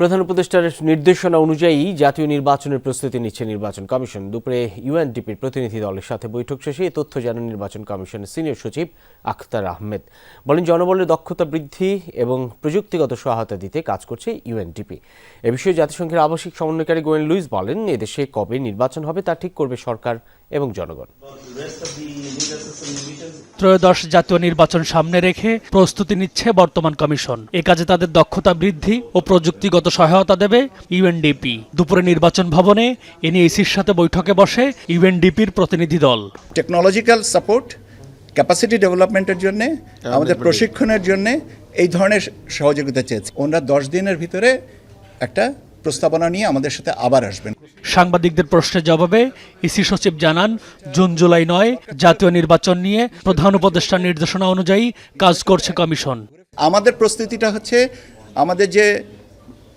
প্রধান উপদেষ্টার নির্দেশনা অনুযায়ী জাতীয় নির্বাচনের প্রস্তুতি নিচ্ছে নির্বাচন কমিশন। দুপুরে ইউএনডিপির প্রতিনিধি দলের সাথে বৈঠক শেষে তথ্য জানান নির্বাচন কমিশনের সিনিয়র সচিব আখতার আহমেদ। বলেন, জনবলের দক্ষতা বৃদ্ধি এবং প্রযুক্তিগত সহায়তা দিতে কাজ করছে ইউএনডিপি। এ বিষয়ে জাতিসংঘের আবাসিক সমন্বয়কারী গোয়েন লুইস বলেন, এদেশে কবে নির্বাচন হবে তা ঠিক করবে সরকার এবং জনগণ। ত্রয়োদশ জাতীয় নির্বাচন সামনে রেখে প্রস্তুতি নিচ্ছে বর্তমান কমিশন। এ কাজে তাদের দক্ষতা বৃদ্ধি ও প্রযুক্তিগত সহায়তা দেবে ইউএনডিপি। দুপুরে নির্বাচন ভবনে এনএসির সাথে বৈঠকে বসে ইউএনডিপির প্রতিনিধি দল। টেকনোলজিক্যাল সাপোর্ট ক্যাপাসিটি ডেভেলপমেন্টের জন্য আমাদের প্রশিক্ষণের জন্য এই ধরনের সহযোগিতা চেয়েছে। ওনারা দশ দিনের ভিতরে একটা প্রস্তাবনা নিয়ে আমাদের সাথে আবার আসবেন। সাংবাদিকদের প্রশ্নের জবাবে ইসি সচিব জানান জুন জুলাই নয় জাতীয় নির্বাচন নিয়ে প্রধান উপদেষ্টার নির্দেশনা অনুযায়ী কাজ করছে কমিশন। আমাদের প্রস্তুতিটা হচ্ছে আমাদের যে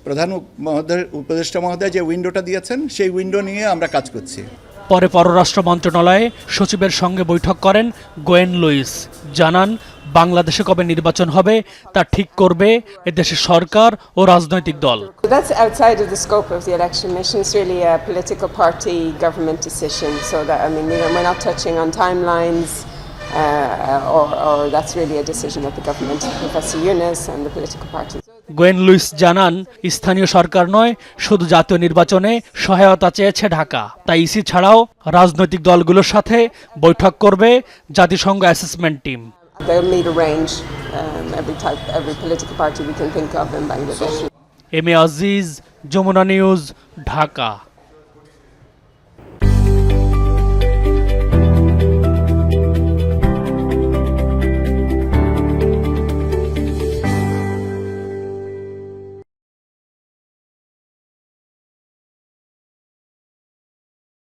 প্রধান উপ- উপদেষ্টা মহোদয় যে উইন্ডোটা দিয়েছেন সেই উইন্ডো নিয়ে আমরা কাজ করছি। পরে পররাষ্ট্র মন্ত্রণালয়ে সচিবের সঙ্গে বৈঠক করেন গোয়েন লুইস। জানান বাংলাদেশে কবে নির্বাচন হবে তা ঠিক করবে এদেশে সরকার ও রাজনৈতিক দল। গোয়েন লুইস জানান স্থানীয় সরকার নয় শুধু জাতীয় নির্বাচনে সহায়তা চেয়েছে ঢাকা। তাই ইসি ছাড়াও রাজনৈতিক দলগুলোর সাথে বৈঠক করবে জাতিসংঘ assessment team. They'll meet a range, um, every type, every political party we can think of in Bangladesh. M A Aziz Jamuna news Dhaka